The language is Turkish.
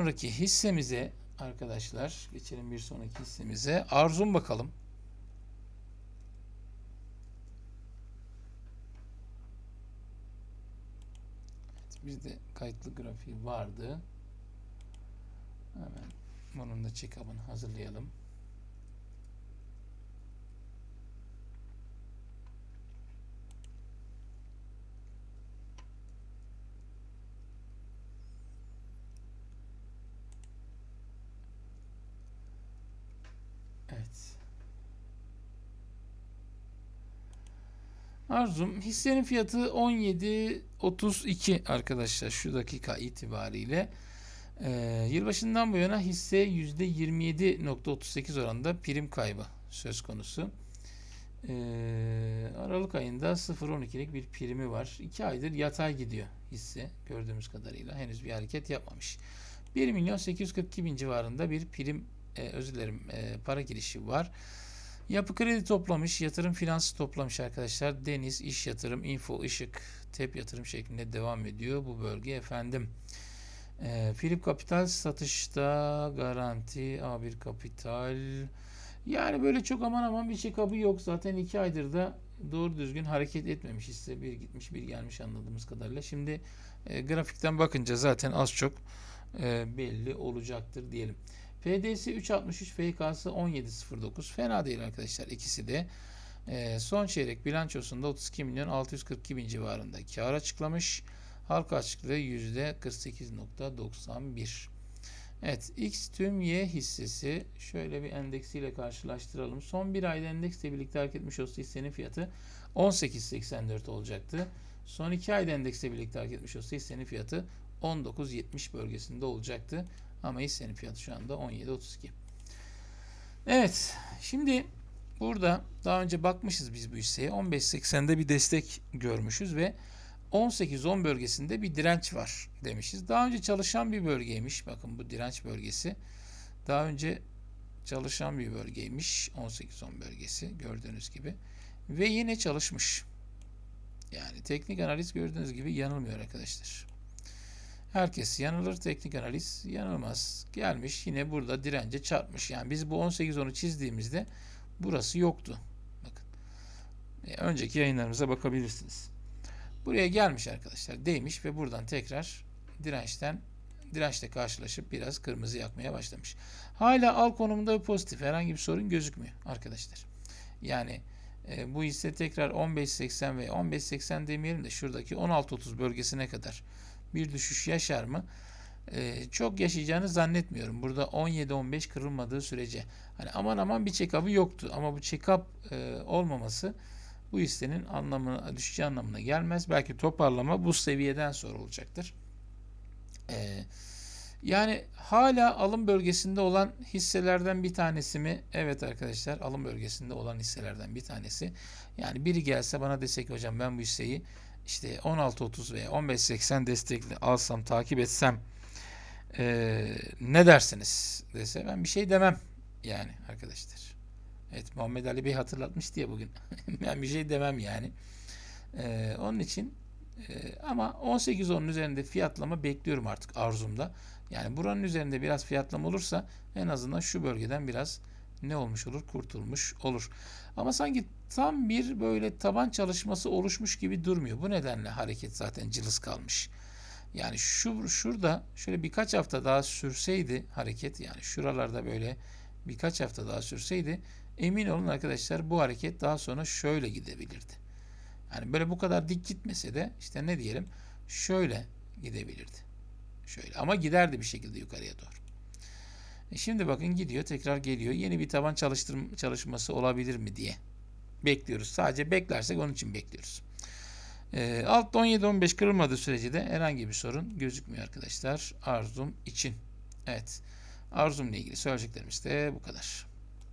sonraki hissemize arkadaşlar geçelim bir sonraki hissemize. Arzum bakalım. Evet, bizde kayıtlı grafiği vardı. Hemen bunun da check-up'ını hazırlayalım. Evet. Arzum hissenin fiyatı 17.32 arkadaşlar şu dakika itibariyle. Ee, yılbaşından bu yana hisse %27.38 oranında prim kaybı söz konusu. Ee, Aralık ayında 0.12'lik bir primi var. 2 aydır yatay gidiyor hisse gördüğümüz kadarıyla. Henüz bir hareket yapmamış. 1 milyon 842 bin civarında bir prim e, özür dilerim e, para girişi var. Yapı kredi toplamış, yatırım finansı toplamış arkadaşlar. Deniz, iş yatırım, info, ışık, tep yatırım şeklinde devam ediyor bu bölge efendim. E, Philip Kapital satışta garanti, A1 Kapital. Yani böyle çok aman aman bir şey kabı yok. Zaten iki aydır da doğru düzgün hareket etmemiş hisse. Bir gitmiş bir gelmiş anladığımız kadarıyla. Şimdi e, grafikten bakınca zaten az çok e, belli olacaktır diyelim. PDS 3.63, FK'sı 17.09. Fena değil arkadaşlar ikisi de. Ee, son çeyrek bilançosunda 32 milyon 642 bin civarında kar açıklamış. Halka açıklığı %48.91. Evet X tüm Y hissesi şöyle bir endeksiyle karşılaştıralım. Son bir ayda endeksle birlikte hareket etmiş olsa hissenin fiyatı 18.84 olacaktı. Son iki ayda endeksle birlikte hareket etmiş olsa hissenin fiyatı 19.70 bölgesinde olacaktı. Ama hissenin fiyatı şu anda 17.32. Evet. Şimdi burada daha önce bakmışız biz bu hisseye. 15.80'de bir destek görmüşüz ve 18-10 bölgesinde bir direnç var demişiz. Daha önce çalışan bir bölgeymiş. Bakın bu direnç bölgesi. Daha önce çalışan bir bölgeymiş. 18-10 bölgesi gördüğünüz gibi. Ve yine çalışmış. Yani teknik analiz gördüğünüz gibi yanılmıyor arkadaşlar. Herkes yanılır. Teknik analiz yanılmaz. Gelmiş yine burada dirence çarpmış. Yani biz bu 18-10'u çizdiğimizde burası yoktu. Bakın. E, önceki yayınlarımıza bakabilirsiniz. Buraya gelmiş arkadaşlar. Değmiş ve buradan tekrar dirençten dirençle karşılaşıp biraz kırmızı yakmaya başlamış. Hala al konumunda pozitif. Herhangi bir sorun gözükmüyor arkadaşlar. Yani e, bu hisse tekrar 15.80 ve 15.80 demeyelim de şuradaki 16.30 bölgesine kadar bir düşüş yaşar mı? Ee, çok yaşayacağını zannetmiyorum. Burada 17-15 kırılmadığı sürece. Hani aman aman bir check-up'ı yoktu. Ama bu check-up e, olmaması bu hissenin anlamına, düşeceği anlamına gelmez. Belki toparlama bu seviyeden sonra olacaktır. Ee, yani hala alım bölgesinde olan hisselerden bir tanesi mi? Evet arkadaşlar alım bölgesinde olan hisselerden bir tanesi. Yani biri gelse bana desek hocam ben bu hisseyi işte 16.30 veya 15.80 destekli alsam takip etsem e, ne dersiniz dese ben bir şey demem yani arkadaşlar. Evet Muhammed Ali Bey hatırlatmış diye bugün. ben bir şey demem yani. E, onun için e, ama 18-10'un üzerinde fiyatlama bekliyorum artık arzumda. Yani buranın üzerinde biraz fiyatlama olursa en azından şu bölgeden biraz ne olmuş olur? Kurtulmuş olur. Ama sanki tam bir böyle taban çalışması oluşmuş gibi durmuyor. Bu nedenle hareket zaten cılız kalmış. Yani şu şurada şöyle birkaç hafta daha sürseydi hareket yani şuralarda böyle birkaç hafta daha sürseydi emin olun arkadaşlar bu hareket daha sonra şöyle gidebilirdi. Yani böyle bu kadar dik gitmese de işte ne diyelim şöyle gidebilirdi. Şöyle ama giderdi bir şekilde yukarıya doğru. E şimdi bakın gidiyor tekrar geliyor. Yeni bir taban çalıştırma çalışması olabilir mi diye bekliyoruz. Sadece beklersek onun için bekliyoruz. E, altta 17-15 kırılmadığı sürece de herhangi bir sorun gözükmüyor arkadaşlar. Arzum için. Evet. Arzumla ilgili söyleyeceklerimiz de bu kadar.